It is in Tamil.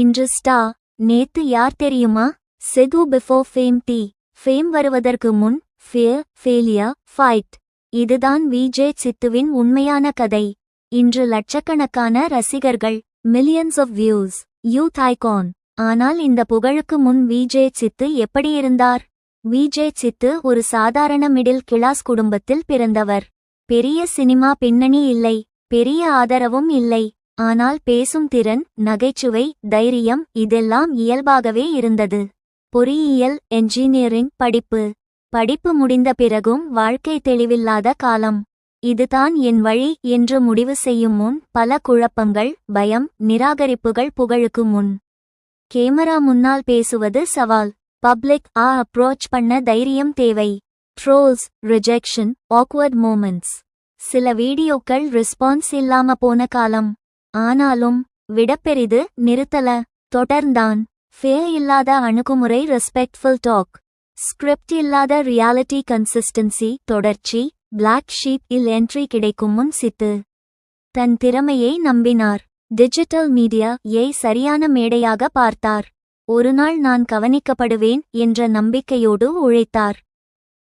இன்று ஸ்டா நேத்து யார் தெரியுமா? செகு பிஃபோர் ஃபேம் டி ஃபேம் வருவதற்கு முன் ஃபியர் ஃபேலியர் ஃபைட் இதுதான் விஜே சித்துவின் உண்மையான கதை. இன்று லட்சக்கணக்கான ரசிகர்கள் millions of views youth icon ஆனால் இந்த புகழுக்கு முன் விஜே சித்து எப்படி இருந்தார்? விஜே சித்து ஒரு சாதாரண மிடில் கிளாஸ் குடும்பத்தில் பிறந்தவர். பெரிய சினிமா பின்னணி இல்லை. பெரிய ஆதரவும் இல்லை. ஆனால் பேசும் திறன் நகைச்சுவை தைரியம் இதெல்லாம் இயல்பாகவே இருந்தது. பொறியியல் என்ஜினியரிங் படிப்பு. படிப்பு முடிந்த பிறகும் வாழ்க்கை தெளிவில்லாத காலம். இதுதான் என் வழி என்று முடிவு செய்யும் முன் பல குழப்பங்கள் பயம் நிராகரிப்புகள் புகழுக்கு முன். கேமரா முன்னால் பேசுவது சவால். பப்ளிக் ஆ அப்ரோச் பண்ண தைரியம் தேவை. ட்ரோல்ஸ் ரிஜெக்ஷன் ஆக்வர்ட் மூமெண்ட்ஸ் சில வீடியோக்கள் ரெஸ்பான்ஸ் இல்லாம போன காலம். ஆனாலும் விடப்பெரிது நிறுத்தல. தொடர்ந்தான். ஃபே இல்லாத அணுகுமுறை ரெஸ்பெக்ட்ஃபுல் டாக் ஸ்கிரிப்ட் இல்லாத ரியாலிட்டி கன்சிஸ்டன்சி தொடர்ச்சி. பிளாக் ஷீப் இல் என்ட்ரி கிடைக்கும் முன் சித்து தன் திறமையை நம்பினார். டிஜிட்டல் மீடியா ஏய் சரியான மேடையாக பார்த்தார். ஒருநாள் நான் கவனிக்கப்படுவேன் என்ற நம்பிக்கையோடு உழைத்தார்.